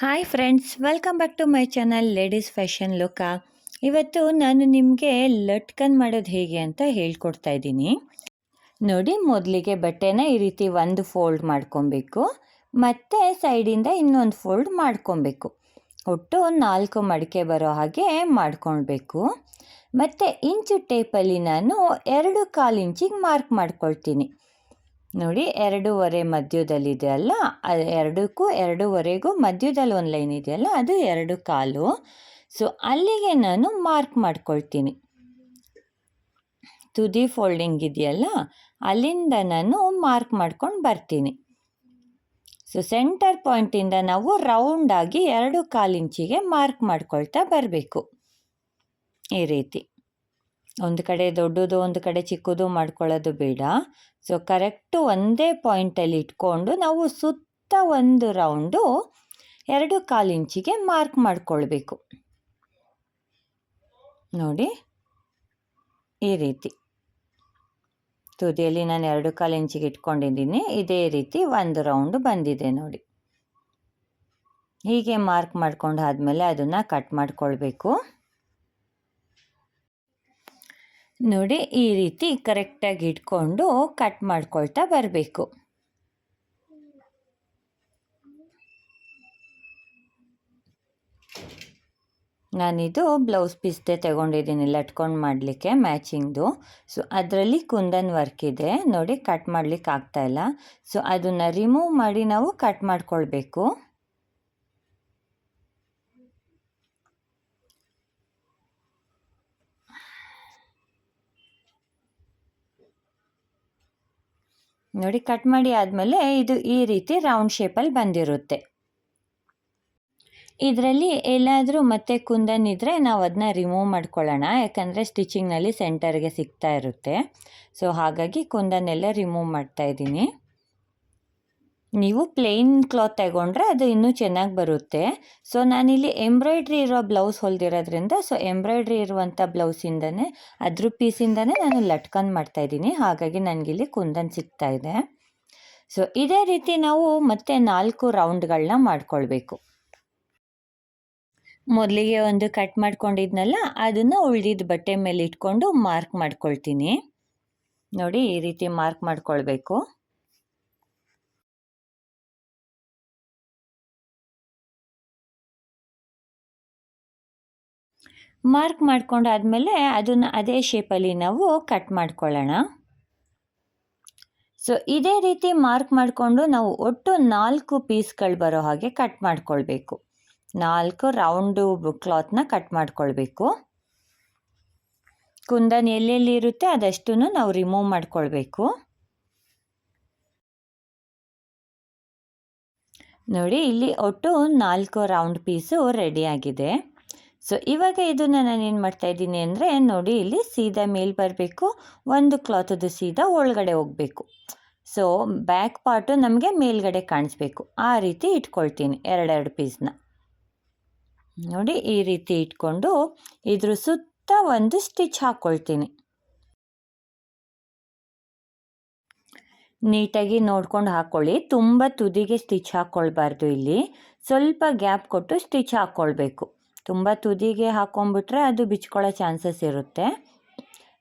Hi friends welcome back to my channel ladies fashion look ಇವತ್ತು ನಾನು ನಿಮಗೆ ಲಟ್ಕನ್ ಮಾಡೋದು ಹೇಗೆ ಅಂತ ಹೇಳ್ಕೊಡ್ತಾ ಇದ್ದೀನಿ. ನೋಡಿ, ಮೊದಲಿಗೆ ಬಟ್ಟೆನ ಈ ರೀತಿ ಒಂದು ಫೋಲ್ಡ್ ಮಾಡ್ಕೊಬೇಕು, ಮತ್ತು ಸೈಡಿಂದ ಇನ್ನೊಂದು ಫೋಲ್ಡ್ ಮಾಡ್ಕೊಬೇಕು. ಒಟ್ಟು ನಾಲ್ಕು ಮಡಿಕೆ ಬರೋ ಹಾಗೆ ಮಾಡ್ಕೊಳ್ಬೇಕು. ಮತ್ತು ಇಂಚು ಟೇಪಲ್ಲಿ ನಾನು ಎರಡು ಕಾಲು ಇಂಚಿಗೆ ಮಾರ್ಕ್ ಮಾಡ್ಕೊಳ್ತೀನಿ. ನೋಡಿ, ಎರಡೂವರೆ ಮಧ್ಯದಲ್ಲಿದೆ ಅಲ್ಲ? ಎರಡಕ್ಕೂ ಎರಡೂವರೆಗೂ ಮಧ್ಯದಲ್ಲಿ ಒಂದು ಲೈನ್ ಇದೆಯಲ್ಲ ಅದು ಎರಡು ಕಾಲು. ಸೊ ಅಲ್ಲಿಗೆ ನಾನು ಮಾರ್ಕ್ ಮಾಡ್ಕೊಳ್ತೀನಿ. ತುದಿ ಫೋಲ್ಡಿಂಗ್ ಇದೆಯಲ್ಲ? ಅಲ್ಲಿಂದ ನಾನು ಮಾರ್ಕ್ ಮಾಡ್ಕೊಂಡು ಬರ್ತೀನಿ. ಸೊ ಸೆಂಟರ್ ಪಾಯಿಂಟಿಂದ ನಾವು ರೌಂಡಾಗಿ ಎರಡು ಕಾಲು ಇಂಚಿಗೆ ಮಾರ್ಕ್ ಮಾಡ್ಕೊಳ್ತಾ ಬರಬೇಕು. ಈ ರೀತಿ. ಒಂದು ಕಡೆ ದೊಡ್ಡದು, ಒಂದು ಕಡೆ ಚಿಕ್ಕದು ಮಾಡ್ಕೊಳ್ಳೋದು ಬೇಡ. ಸೊ ಕರೆಕ್ಟು ಒಂದೇ ಪಾಯಿಂಟಲ್ಲಿ ಇಟ್ಕೊಂಡು ನಾವು ಸುತ್ತ ಒಂದು ರೌಂಡು ಎರಡು ಕಾಲು ಇಂಚಿಗೆ ಮಾರ್ಕ್ ಮಾಡಿಕೊಳ್ಬೇಕು. ನೋಡಿ, ಈ ರೀತಿ. ತುದಿಯಲ್ಲಿ ನಾನು ಎರಡು ಕಾಲು ಇಂಚಿಗೆ ಇಟ್ಕೊಂಡಿದ್ದೀನಿ. ಇದೇ ರೀತಿ ಒಂದು ರೌಂಡ್ ಬಂದಿದೆ ನೋಡಿ. ಹೀಗೆ ಮಾರ್ಕ್ ಮಾಡ್ಕೊಂಡು ಆದಮೇಲೆ ಅದನ್ನು ಕಟ್ ಮಾಡ್ಕೊಳ್ಬೇಕು. ನೋಡಿ ಈ ರೀತಿ ಕರೆಕ್ಟಾಗಿ ಇಟ್ಕೊಂಡು ಕಟ್ ಮಾಡ್ಕೊಳ್ತಾ ಬರಬೇಕು. ನಾನಿದು ಬ್ಲೌಸ್ ಪೀಸ್ದೆ ತಗೊಂಡಿದ್ದೀನಿ, ಲಟ್ಕೊಂಡು ಮಾಡಲಿಕ್ಕೆ ಮ್ಯಾಚಿಂಗ್ದು ಸೊ ಅದರಲ್ಲಿ ಕುಂದನ್ ವರ್ಕ್ ಇದೆ. ನೋಡಿ ಕಟ್ ಮಾಡ್ಲಿಕ್ಕೆ ಆಗ್ತಾಯಿಲ್ಲ ಸೊ ಅದನ್ನು ರಿಮೂವ್ ಮಾಡಿ ನಾವು ಕಟ್ ಮಾಡ್ಕೊಳ್ಬೇಕು. ನೋಡಿ ಕಟ್ ಮಾಡಿ ಆದಮೇಲೆ ಇದು ಈ ರೀತಿ ರೌಂಡ್ ಶೇಪಲ್ಲಿ ಬಂದಿರುತ್ತೆ. ಇದರಲ್ಲಿ ಎಲ್ಲಾದರೂ ಮತ್ತೆ ಕುಂದನಿದ್ರೆ ನಾವು ಅದನ್ನ ರಿಮೂವ್ ಮಾಡ್ಕೊಳ್ಳೋಣ. ಯಾಕಂದರೆ ಸ್ಟಿಚಿಂಗ್ನಲ್ಲಿ ಸೆಂಟರ್ಗೆ ಸಿಗ್ತಾ ಇರುತ್ತೆ. ಸೊ ಹಾಗಾಗಿ ಕುಂದನೆಲ್ಲ ರಿಮೂವ್ ಮಾಡ್ತಾ ಇದ್ದೀನಿ. ನೀವು ಪ್ಲೇನ್ ಕ್ಲಾತ್ ತಗೊಂಡ್ರೆ ಅದು ಇನ್ನೂ ಚೆನ್ನಾಗಿ ಬರುತ್ತೆ. ಸೊ ನಾನಿಲ್ಲಿ ಎಂಬ್ರಾಯ್ಡ್ರಿ ಇರೋ ಬ್ಲೌಸ್ ಹೊಲ್ದಿರೋದ್ರಿಂದ ಸೊ ಎಂಬ್ರಾಯ್ಡ್ರಿ ಇರುವಂಥ ಬ್ಲೌಸಿಂದನೇ ಅದ್ರ ಪೀಸಿಂದನೇ ನಾನು ಲಟ್ಕನ್ ಮಾಡ್ತಾಯಿದ್ದೀನಿ ಹಾಗಾಗಿ ನನಗಿಲ್ಲಿ ಕುಂದನ್ ಸಿಗ್ತಾ ಇದೆ. ಸೊ ಇದೇ ರೀತಿ ನಾವು ಮತ್ತೆ ನಾಲ್ಕು ರೌಂಡ್ಗಳನ್ನ ಮಾಡ್ಕೊಳ್ಬೇಕು. ಮೊದಲಿಗೆ ಒಂದು ಕಟ್ ಮಾಡ್ಕೊಂಡಿದ್ನಲ್ಲ, ಅದನ್ನು ಉಳಿದಿದ್ದ ಬಟ್ಟೆ ಮೇಲೆ ಇಟ್ಕೊಂಡು ಮಾರ್ಕ್ ಮಾಡ್ಕೊಳ್ತೀನಿ. ನೋಡಿ, ಈ ರೀತಿ ಮಾರ್ಕ್ ಮಾಡ್ಕೊಳ್ಬೇಕು. ಮಾರ್ಕ್ ಮಾಡ್ಕೊಂಡಾದಮೇಲೆ ಅದನ್ನು ಅದೇ ಶೇಪಲ್ಲಿ ನಾವು ಕಟ್ ಮಾಡ್ಕೊಳ್ಳೋಣ. ಸೊ ಇದೇ ರೀತಿ ಮಾರ್ಕ್ ಮಾಡಿಕೊಂಡು ನಾವು ಒಟ್ಟು ನಾಲ್ಕು ಪೀಸ್ಗಳು ಬರೋ ಹಾಗೆ ಕಟ್ ಮಾಡ್ಕೊಳ್ಬೇಕು. ನಾಲ್ಕು ರೌಂಡು ಕ್ಲಾತ್ನ ಕಟ್ ಮಾಡ್ಕೊಳ್ಬೇಕು. ಕುಂದನ್ ಎಲ್ಲೆಲ್ಲಿ ಇರುತ್ತೆ ಅದಷ್ಟು ನಾವು ರಿಮೂವ್ ಮಾಡ್ಕೊಳ್ಬೇಕು. ನೋಡಿ, ಇಲ್ಲಿ ಒಟ್ಟು ನಾಲ್ಕು ರೌಂಡ್ ಪೀಸು ರೆಡಿಯಾಗಿದೆ ಸೊ ಇವಾಗ ಇದನ್ನು ನಾನು ಏನು ಮಾಡ್ತಾ ಇದ್ದೀನಿ ಅಂದರೆ ನೋಡಿ, ಇಲ್ಲಿ ಸೀದಾ ಮೇಲೆ ಬರಬೇಕು, ಒಂದು ಕ್ಲಾತದ್ದು ಸೀದಾ ಒಳಗಡೆ ಹೋಗಬೇಕು. ಸೊ ಬ್ಯಾಕ್ ಪಾರ್ಟು ನಮಗೆ ಮೇಲ್ಗಡೆ ಕಾಣಿಸ್ಬೇಕು. ಆ ರೀತಿ ಇಟ್ಕೊಳ್ತೀನಿ ಎರಡೆರಡು ಪೀಸ್ನ ನೋಡಿ, ಈ ರೀತಿ ಇಟ್ಕೊಂಡು ಇದ್ರ ಸುತ್ತ ಒಂದು ಸ್ಟಿಚ್ ಹಾಕ್ಕೊಳ್ತೀನಿ ನೀಟಾಗಿ ನೋಡ್ಕೊಂಡು ಹಾಕ್ಕೊಳ್ಳಿ ತುಂಬ ತುದಿಗೆ ಸ್ಟಿಚ್ ಹಾಕ್ಕೊಳ್ಬಾರ್ದು ಇಲ್ಲಿ. ಸ್ವಲ್ಪ ಗ್ಯಾಪ್ ಕೊಟ್ಟು ಸ್ಟಿಚ್ ಹಾಕ್ಕೊಳ್ಬೇಕು ತುಂಬ ತುದಿಗೆ ಹಾಕ್ಕೊಂಬಿಟ್ರೆ ಅದು ಬಿಚ್ಕೊಳ್ಳೋ ಚಾನ್ಸಸ್ ಇರುತ್ತೆ.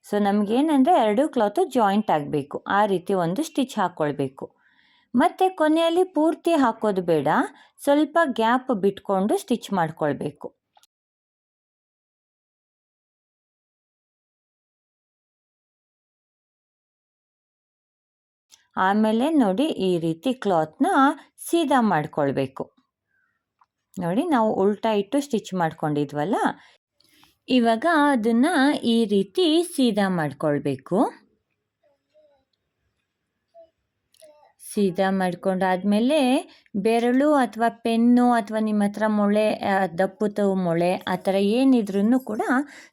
ಸೊ, ನಮಗೇನಂದರೆ ಎರಡು ಕ್ಲಾತು ಜಾಯಿಂಟ್ ಆಗಬೇಕು. ಆ ರೀತಿ ಒಂದು ಸ್ಟಿಚ್ ಹಾಕ್ಕೊಳ್ಬೇಕು. ಮತ್ತು ಕೊನೆಯಲ್ಲಿ ಪೂರ್ತಿ ಹಾಕೋದು ಬೇಡ. ಸ್ವಲ್ಪ ಗ್ಯಾಪ್ ಬಿಟ್ಕೊಂಡು ಸ್ಟಿಚ್ ಮಾಡ್ಕೊಳ್ಬೇಕು. ಆಮೇಲೆ ನೋಡಿ ಈ ರೀತಿ ಕ್ಲಾತ್ನ ಸೀದಾ ಮಾಡ್ಕೊಳ್ಬೇಕು. ನೋಡಿ ನಾವು ಉಲ್ಟಾ ಇಟ್ಟು ಸ್ಟಿಚ್ ಮಾಡ್ಕೊಂಡಿದ್ವಲ್ಲ? ಇವಾಗ ಅದನ್ನು ಈ ರೀತಿ ಸೀದಾ ಮಾಡಿಕೊಳ್ಬೇಕು. ಸೀದಾ ಮಾಡ್ಕೊಂಡಾದ್ಮೇಲೆ ಬೆರಳು ಅಥವಾ ಪೆನ್ನು ಅಥವಾ ನಿಮ್ಮ ಹತ್ರ ಮೊಳೆ ದಪ್ಪುತ ಮೊಳೆ, ಆ ಥರ ಏನಿದ್ರೂ ಕೂಡ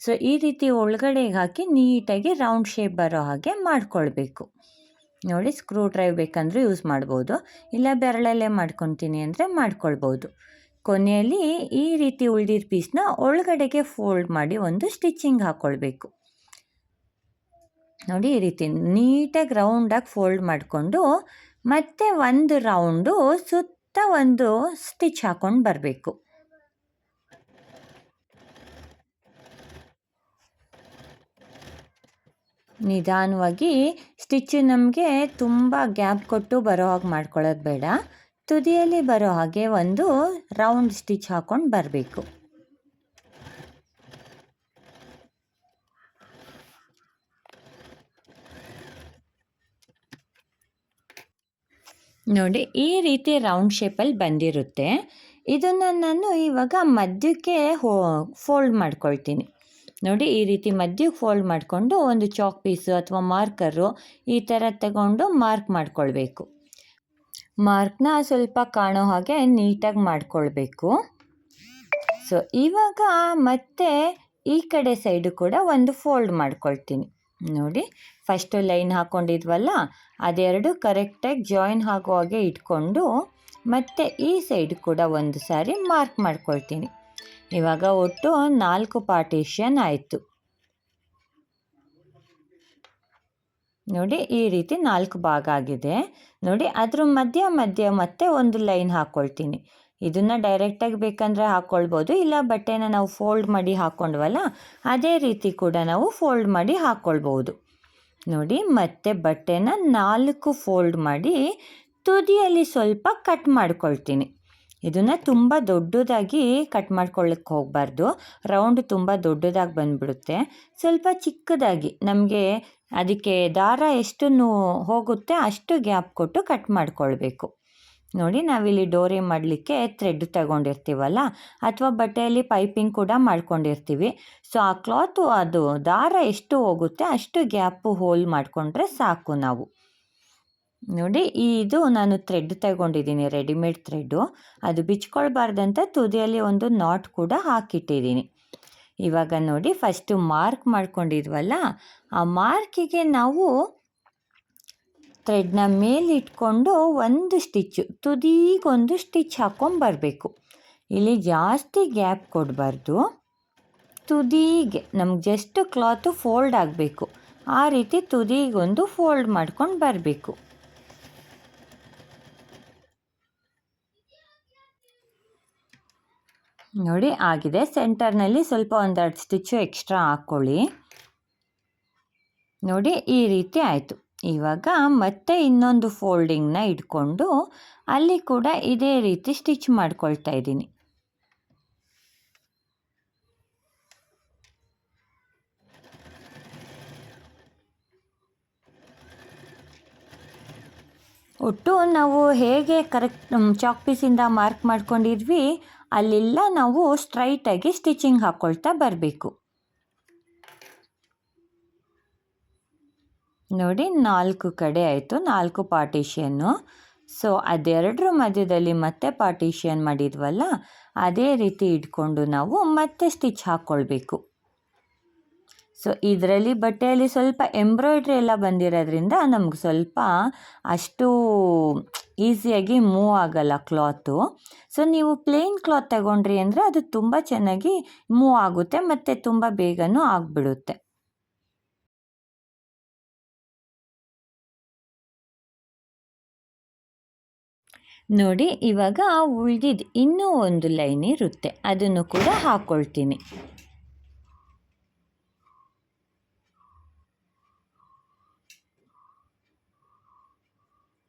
ಸೊ, ಈ ರೀತಿ ಒಳಗಡೆಗೆ ಹಾಕಿ ನೀಟಾಗಿ ರೌಂಡ್ ಶೇಪ್ ಬರೋ ಹಾಗೆ ಮಾಡ್ಕೊಳ್ಬೇಕು. ನೋಡಿ ಸ್ಕ್ರೂ ಡ್ರೈವ್ ಬೇಕಂದ್ರೆ ಯೂಸ್ ಮಾಡ್ಬೋದು. ಇಲ್ಲ ಬೆರಳಲ್ಲೇ ಮಾಡ್ಕೊತೀನಿ ಅಂದರೆ ಮಾಡ್ಕೊಳ್ಬೋದು. ಕೊನೆಯಲ್ಲಿ ಈ ರೀತಿ ಉಳಿದಿರೋ ಪೀಸ್ನ ಒಳಗಡೆಗೆ ಫೋಲ್ಡ್ ಮಾಡಿ ಒಂದು ಸ್ಟಿಚಿಂಗ್ ಹಾಕ್ಕೊಳ್ಬೇಕು ನೋಡಿ ಈ ರೀತಿ ನೀಟಾಗಿ ರೌಂಡಾಗಿ ಫೋಲ್ಡ್ ಮಾಡಿಕೊಂಡು ಮತ್ತೆ ಒಂದು ರೌಂಡು ಸುತ್ತ ಒಂದು ಸ್ಟಿಚ್ ಹಾಕ್ಕೊಂಡು ಬರಬೇಕು. ನಿಧಾನವಾಗಿ ಸ್ಟಿಚ್ ನಮಗೆ ತುಂಬ ಗ್ಯಾಪ್ ಕೊಟ್ಟು ಬರೋ ಹಾಗೆ ಮಾಡ್ಕೊಳ್ಳೋದು ಬೇಡ. ತುದಿಯಲ್ಲಿ ಬರೋ ಹಾಗೆ ಒಂದು ರೌಂಡ್ ಸ್ಟಿಚ್ ಹಾಕ್ಕೊಂಡು ಬರಬೇಕು. ನೋಡಿ, ಈ ರೀತಿ ರೌಂಡ್ ಶೇಪಲ್ಲಿ ಬಂದಿರುತ್ತೆ. ಇದನ್ನು ನಾನು ಇವಾಗ ಮಧ್ಯಕ್ಕೆ ಹೋ ಫೋಲ್ಡ್ ಮಾಡ್ಕೊಳ್ತೀನಿ. ನೋಡಿ, ಈ ರೀತಿ ಮಧ್ಯಕ್ಕೆ ಫೋಲ್ಡ್ ಮಾಡಿಕೊಂಡು ಒಂದು ಚಾಕ್ ಪೀಸು ಅಥವಾ ಮಾರ್ಕರು ಈ ಥರ ತಗೊಂಡು ಮಾರ್ಕ್ ಮಾಡ್ಕೊಳ್ಬೇಕು. ಮಾರ್ಕ್ನ ಸ್ವಲ್ಪ ಕಾಣೋ ಹಾಗೆ ನೀಟಾಗಿ ಮಾಡ್ಕೊಳ್ಬೇಕು. ಸೊ ಇವಾಗ ಮತ್ತೆ ಈ ಕಡೆ ಸೈಡು ಕೂಡ ಒಂದು ಫೋಲ್ಡ್ ಮಾಡ್ಕೊಳ್ತೀನಿ. ನೋಡಿ ಫಸ್ಟು ಲೈನ್ ಹಾಕ್ಕೊಂಡಿದ್ವಲ್ಲ ಅದೆರಡು ಕರೆಕ್ಟಾಗಿ ಜಾಯಿನ್ ಆಗೋ ಹಾಗೆ ಇಟ್ಕೊಂಡು ಮತ್ತೆ ಈ ಸೈಡ್ ಕೂಡ ಒಂದು ಸಾರಿ ಮಾರ್ಕ್ ಮಾಡ್ಕೊಳ್ತೀನಿ. ಇವಾಗ ಒಟ್ಟು ನಾಲ್ಕು ಪಾರ್ಟಿಷನ್ ಆಯಿತು. ನೋಡಿ ಈ ರೀತಿ ನಾಲ್ಕು ಭಾಗ ಆಗಿದೆ. ನೋಡಿ ಅದ್ರ ಮಧ್ಯ ಮಧ್ಯ ಮತ್ತೆ ಒಂದು ಲೈನ್ ಹಾಕ್ಕೊಳ್ತೀನಿ ಇದನ್ನು ಡೈರೆಕ್ಟಾಗಿ ಬೇಕಂದರೆ ಹಾಕ್ಕೊಳ್ಬೋದು ಇಲ್ಲ ಬಟ್ಟೆನ ನಾವು ಫೋಲ್ಡ್ ಮಾಡಿ ಹಾಕ್ಕೊಂಡ್ವಲ್ಲ ಅದೇ ರೀತಿ ಕೂಡ ನಾವು ಫೋಲ್ಡ್ ಮಾಡಿ ಹಾಕ್ಕೊಳ್ಬೋದು ನೋಡಿ ಮತ್ತೆ ಬಟ್ಟೆನ ನಾಲ್ಕು ಫೋಲ್ಡ್ ಮಾಡಿ ತುದಿಯಲ್ಲಿ ಸ್ವಲ್ಪ ಕಟ್ ಮಾಡ್ಕೊಳ್ತೀನಿ. ಇದನ್ನು ತುಂಬ ದೊಡ್ಡದಾಗಿ ಕಟ್ ಮಾಡ್ಕೊಳ್ಳಿಕ್ಕೆ ಹೋಗಬಾರ್ದು. ರೌಂಡ್ ತುಂಬ ದೊಡ್ಡದಾಗಿ ಬಂದ್ಬಿಡುತ್ತೆ. ಸ್ವಲ್ಪ ಚಿಕ್ಕದಾಗಿ, ನಮಗೆ ಅದಕ್ಕೆ ದಾರ ಎಷ್ಟು ಹೋಗುತ್ತೆ ಅಷ್ಟು ಗ್ಯಾಪ್ ಕೊಟ್ಟು ಕಟ್ ಮಾಡ್ಕೊಳ್ಬೇಕು. ನೋಡಿ, ನಾವಿಲ್ಲಿ ಡೋರಿ ಮಾಡಲಿಕ್ಕೆ ಥ್ರೆಡ್ ತಗೊಂಡಿರ್ತೀವಲ್ಲ, ಅಥವಾ ಬಟ್ಟೆಯಲ್ಲಿ ಪೈಪಿಂಗ್ ಕೂಡ ಮಾಡ್ಕೊಂಡಿರ್ತೀವಿ. ಸೊ, ಆ ಕ್ಲಾತು, ಅದು ದಾರ ಎಷ್ಟು ಹೋಗುತ್ತೆ ಅಷ್ಟು ಗ್ಯಾಪು ಹೋಲ್ ಮಾಡಿಕೊಂಡ್ರೆ ಸಾಕು ನಾವು. ನೋಡಿ, ಇದು ನಾನು ಥ್ರೆಡ್ ತಗೊಂಡಿದ್ದೀನಿ ರೆಡಿಮೇಡ್ ಥ್ರೆಡ್ಡು ಅದು ಬಿಚ್ಕೊಳ್ಬಾರ್ದಂತ ತುದಿಯಲ್ಲಿ ಒಂದು ನಾಟ್ ಕೂಡ ಹಾಕಿಟ್ಟಿದ್ದೀನಿ. ಇವಾಗ ನೋಡಿ ಫಸ್ಟು ಮಾರ್ಕ್ ಮಾಡ್ಕೊಂಡಿದ್ವಲ್ಲ, ಆ ಮಾರ್ಕಿಗೆ ನಾವು ಥ್ರೆಡ್ನ ಮೇಲಿಟ್ಕೊಂಡು ಒಂದು ಸ್ಟಿಚ್ಚು ತುದಿಗೊಂದು ಸ್ಟಿಚ್ ಹಾಕ್ಕೊಂಬರ್ಬೇಕು ಇಲ್ಲಿ ಜಾಸ್ತಿ ಗ್ಯಾಪ್ ಕೊಡಬಾರ್ದು. ತುದಿಗೆ, ನಮ್ಗೆ ಜಸ್ಟ್ ಕ್ಲಾತು ಫೋಲ್ಡ್ ಆಗಬೇಕು. ಆ ರೀತಿ ತುದಿಗೊಂದು ಫೋಲ್ಡ್ ಮಾಡ್ಕೊಂಡು ಬರಬೇಕು. ನೋಡಿ, ಆಗಿದೆ. ಸೆಂಟರ್ನಲ್ಲಿ ಸ್ವಲ್ಪ ಒಂದೆರಡು ಸ್ಟಿಚ್ಚು ಎಕ್ಸ್ಟ್ರಾ ಹಾಕ್ಕೊಳ್ಳಿ. ನೋಡಿ, ಈ ರೀತಿ ಆಯಿತು. ಇವಾಗ ಮತ್ತೆ ಇನ್ನೊಂದು ಫೋಲ್ಡಿಂಗ್ನ ಇಟ್ಕೊಂಡು ಅಲ್ಲಿ ಕೂಡ ಇದೇ ರೀತಿ ಸ್ಟಿಚ್ ಮಾಡ್ಕೊಳ್ತಾ ಇದ್ದೀನಿ. ಒಟ್ಟು ನಾವು ಹೇಗೆ ಕರೆಕ್ಟ್ ಚಾಕ್ ಪೀಸಿಂದ ಮಾರ್ಕ್ ಮಾಡ್ಕೊಂಡಿದ್ವಿ ಅಲ್ಲೆಲ್ಲ ನಾವು ಸ್ಟ್ರೈಟಾಗಿ ಸ್ಟಿಚಿಂಗ್ ಹಾಕ್ಕೊಳ್ತಾ ಬರಬೇಕು. ನೋಡಿ, ನಾಲ್ಕು ಕಡೆ ಆಯಿತು, ನಾಲ್ಕು ಪಾರ್ಟಿಷನ್ನು ಸೊ ಅದೆರಡರ ಮಧ್ಯದಲ್ಲಿ ಮತ್ತೆ ಪಾರ್ಟಿಷನ್ ಮಾಡಿದ್ವಲ್ಲ, ಅದೇ ರೀತಿ ಇಟ್ಕೊಂಡು ನಾವು ಮತ್ತೆ ಸ್ಟಿಚ್ ಹಾಕ್ಕೊಳ್ಬೇಕು ಸೊ ಇದರಲ್ಲಿ ಬಟ್ಟೆಯಲ್ಲಿ ಸ್ವಲ್ಪ ಎಂಬ್ರಾಯ್ಡ್ರಿ ಎಲ್ಲ ಬಂದಿರೋದ್ರಿಂದ ನಮ್ಗೆ ಸ್ವಲ್ಪ ಅಷ್ಟು ಈಸಿಯಾಗಿ ಮೂವ್ ಆಗಲ್ಲ ಕ್ಲಾತು. ಸೊ ನೀವು ಪ್ಲೇನ್ ಕ್ಲಾತ್ ತಗೊಂಡ್ರಿ ಅಂದರೆ ಅದು ತುಂಬ ಚೆನ್ನಾಗಿ ಮೂವ್ ಆಗುತ್ತೆ ಮತ್ತು ತುಂಬ ಬೇಗನೂ ಆಗಿಬಿಡುತ್ತೆ. ನೋಡಿ, ಇವಾಗ ಉಳಿದಿದ್ದು ಇನ್ನೂ ಒಂದು ಲೈನ್ ಇರುತ್ತೆ. ಅದನ್ನು ಕೂಡ ಹಾಕ್ಕೊಳ್ತೀನಿ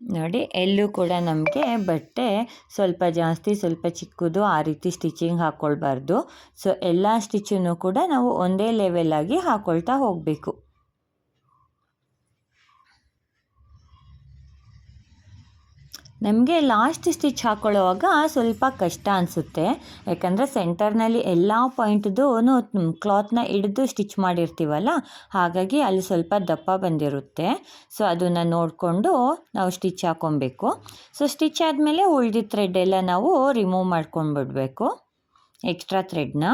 ನೋಡಿ ಎಲ್ಲೂ ಕೂಡ ನಮಗೆ ಬಟ್ಟೆ ಸ್ವಲ್ಪ ಜಾಸ್ತಿ, ಸ್ವಲ್ಪ ಚಿಕ್ಕದು ಆ ರೀತಿ ಸ್ಟಿಚಿಂಗ್ ಹಾಕ್ಕೊಳ್ಬಾರ್ದು ಸೊ ಎಲ್ಲ ಸ್ಟಿಚ್ಚನ್ನು ಕೂಡ ನಾವು ಒಂದೇ ಲೆವೆಲಾಗಿ ಹಾಕ್ಕೊಳ್ತಾ ಹೋಗಬೇಕು. ನಮಗೆ ಲಾಸ್ಟ್ ಸ್ಟಿಚ್ ಹಾಕ್ಕೊಳ್ಳೋವಾಗ ಸ್ವಲ್ಪ ಕಷ್ಟ ಅನಿಸುತ್ತೆ. ಯಾಕಂದರೆ ಸೆಂಟರ್ನಲ್ಲಿ ಎಲ್ಲ ಪಾಯಿಂಟ್ದು ಕ್ಲಾತ್ನ ಹಿಡಿದು ಸ್ಟಿಚ್ ಮಾಡಿರ್ತೀವಲ್ಲ, ಹಾಗಾಗಿ ಅಲ್ಲಿ ಸ್ವಲ್ಪ ದಪ್ಪ ಬಂದಿರುತ್ತೆ. ಸೊ ಅದನ್ನು ನೋಡಿಕೊಂಡು ನಾವು ಸ್ಟಿಚ್ ಹಾಕ್ಕೊಬೇಕು ಸೊ ಸ್ಟಿಚ್ ಆದಮೇಲೆ ಉಳಿದಿದ್ದ ಥ್ರೆಡ್ ಎಲ್ಲ ನಾವು ರಿಮೂವ್ ಮಾಡ್ಕೊಂಡ್ಬಿಡ್ಬೇಕು. ಎಕ್ಸ್ಟ್ರಾ ಥ್ರೆಡ್ನ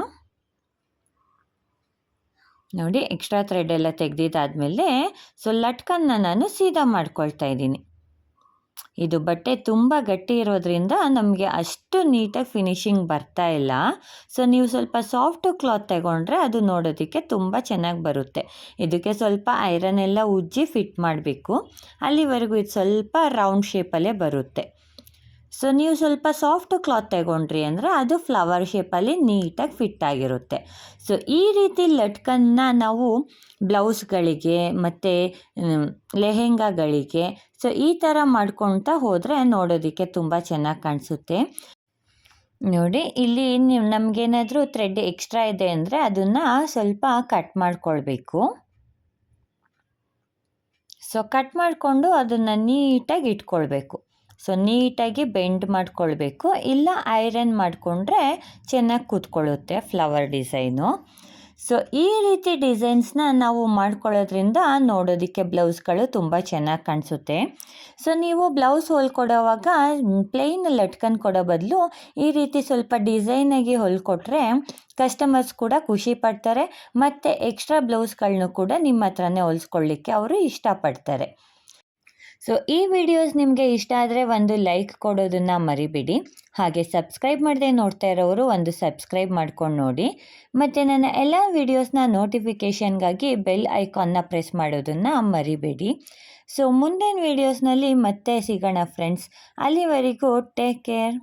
ನೋಡಿ ಎಕ್ಸ್ಟ್ರಾ ಥ್ರೆಡ್ ಎಲ್ಲ ತೆಗೆದಿದ್ದಾದಮೇಲೆ ಸೊ ಲಟ್ಕನ್ನ ನಾನು ಸೀದಾ ಮಾಡ್ಕೊಳ್ತಾ ಇದ್ದೀನಿ. ಇದು ಬಟ್ಟೆ ತುಂಬ ಗಟ್ಟಿ ಇರೋದ್ರಿಂದ ನಮಗೆ ಅಷ್ಟು ನೀಟಾಗಿ ಫಿನಿಶಿಂಗ್ ಬರ್ತಾ ಇಲ್ಲ. ಸೊ, ನೀವು ಸ್ವಲ್ಪ ಸಾಫ್ಟ್ ಕ್ಲಾತ್ ತಗೊಂಡ್ರೆ ಅದು ನೋಡೋದಕ್ಕೆ ತುಂಬ ಚೆನ್ನಾಗಿ ಬರುತ್ತೆ. ಇದಕ್ಕೆ ಸ್ವಲ್ಪ ಐರನ್ ಎಲ್ಲ ಉಜ್ಜಿ ಫಿಟ್ ಮಾಡಬೇಕು. ಅಲ್ಲಿವರೆಗೂ ಇದು ಸ್ವಲ್ಪ ರೌಂಡ್ ಶೇಪಲ್ಲೇ ಬರುತ್ತೆ. ಸೊ, ನೀವು ಸ್ವಲ್ಪ ಸಾಫ್ಟ್ ಕ್ಲಾತ್ ತಗೊಂಡ್ರಿ ಅಂದರೆ ಅದು ಫ್ಲವರ್ ಶೇಪಲ್ಲಿ ನೀಟಾಗಿ ಫಿಟ್ ಆಗಿರುತ್ತೆ. ಸೊ, ಈ ರೀತಿ ಲಟ್ಕನ್ನ ನಾವು ಬ್ಲೌಸ್ಗಳಿಗೆ ಮತ್ತು ಲೆಹೆಂಗಾಗಳಿಗೆ ಸೊ ಈ ಥರ ಮಾಡ್ಕೊಳ್ತಾ ಹೋದರೆ ನೋಡೋದಕ್ಕೆ ತುಂಬ ಚೆನ್ನಾಗಿ ಕಾಣಿಸುತ್ತೆ. ನೋಡಿ, ಇಲ್ಲಿ ನೀವು ನಮಗೇನಾದರೂ ಥ್ರೆಡ್ ಎಕ್ಸ್ಟ್ರಾ ಇದೆ ಅಂದರೆ ಅದನ್ನು ಸ್ವಲ್ಪ ಕಟ್ ಮಾಡಿಕೊಳ್ಬೇಕು. ಸೊ ಕಟ್ ಮಾಡಿಕೊಂಡು ಅದನ್ನು ನೀಟಾಗಿ ಇಟ್ಕೊಳ್ಬೇಕು. ಸೊ ನೀಟಾಗಿ ಬೆಂಡ್ ಮಾಡಿಕೊಳ್ಬೇಕು. ಇಲ್ಲ ಐರನ್ ಮಾಡಿಕೊಂಡ್ರೆ ಚೆನ್ನಾಗಿ ಕೂತ್ಕೊಳ್ಳುತ್ತೆ ಫ್ಲವರ್ ಡಿಸೈನು ಸೊ ಈ ರೀತಿ ಡಿಸೈನ್ಸ್ನ ನಾವು ಮಾಡ್ಕೊಳ್ಳೋದ್ರಿಂದ ನೋಡೋದಕ್ಕೆ ಬ್ಲೌಸ್ಗಳು ತುಂಬ ಚೆನ್ನಾಗಿ ಕಾಣಿಸುತ್ತೆ. ಸೊ ನೀವು ಬ್ಲೌಸ್ ಹೊಲ್ಕೊಡೋವಾಗ ಪ್ಲೈನ್ ಲಟ್ಕನ್ ಕೊಡೋ ಬದಲು ಈ ರೀತಿ ಸ್ವಲ್ಪ ಡಿಸೈನಾಗಿ ಹೊಲ್ಕೊಟ್ರೆ ಕಸ್ಟಮರ್ಸ್ ಕೂಡ ಖುಷಿ ಪಡ್ತಾರೆ, ಮತ್ತು ಎಕ್ಸ್ಟ್ರಾ ಬ್ಲೌಸ್ಗಳನ್ನೂ ಕೂಡ ನಿಮ್ಮ ಹತ್ರನೇ ಹೊಲ್ಸ್ಕೊಳ್ಳಿಕ್ಕೆ ಅವರು ಇಷ್ಟಪಡ್ತಾರೆ. ಸೊ ಈ ವಿಡಿಯೋಸ್ ನಿಮಗೆ ಇಷ್ಟ ಆದರೆ ಒಂದು ಲೈಕ್ ಕೊಡೋದನ್ನು ಮರಿಬೇಡಿ. ಹಾಗೆ ಸಬ್ಸ್ಕ್ರೈಬ್ ಮಾಡದೆ ನೋಡ್ತಾ ಇರೋರು ಒಂದು ಸಬ್ಸ್ಕ್ರೈಬ್ ಮಾಡ್ಕೊಂಡು ನೋಡಿ. ಮತ್ತು ನನ್ನ ಎಲ್ಲ ವೀಡಿಯೋಸ್ನ ನೋಟಿಫಿಕೇಷನ್ಗಾಗಿ ಬೆಲ್ ಐಕಾನ್ನ ಪ್ರೆಸ್ ಮಾಡೋದನ್ನು ಮರಿಬೇಡಿ. ಸೊ ಮುಂದಿನ ವಿಡಿಯೋಸ್ನಲ್ಲಿ ಮತ್ತೆ ಸಿಗೋಣ ಫ್ರೆಂಡ್ಸ್ ಅಲ್ಲಿವರೆಗೂ ಟೇಕ್ ಕೇರ್